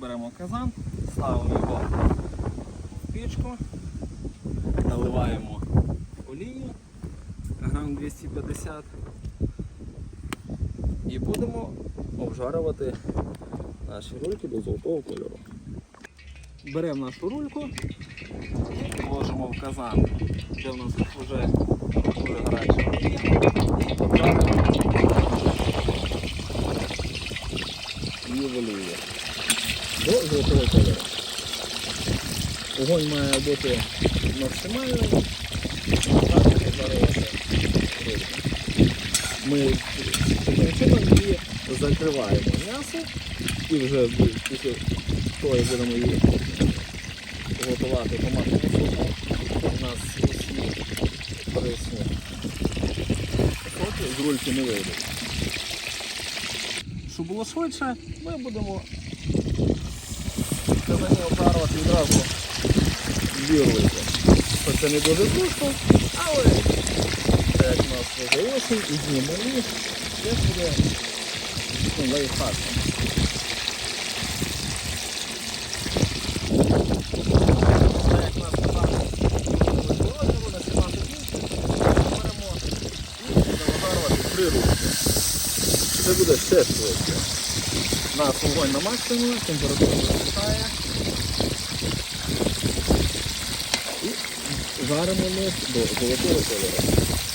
беремо казан, ставимо його в пічку, наливаємо олію грам 250 і будемо обжарювати наші рульки до золотого кольору. Беремо нашу рульку, ложимо в казан, де в нас вже, вже гаряча олія, і в олії до золотого кольору. Огонь має бути максимальний. Ми таким чином її закриваємо м'ясо і вже після того, як будемо її готувати томатному супу, у нас усі корисні соки з рульки не вийдуть. Щоб було швидше, ми будемо в казані обжарувати відразу рульки. Це не дуже зручно, але як у нас вже осінь і малі, це буде ну, лайфхаком. Як нас казан розморожено на 17 днів, будемо вжарувати три рульки. Це буде ще швидше. Нас вогонь на максимумі, температура висихає. Варимо лист до золотого кольору.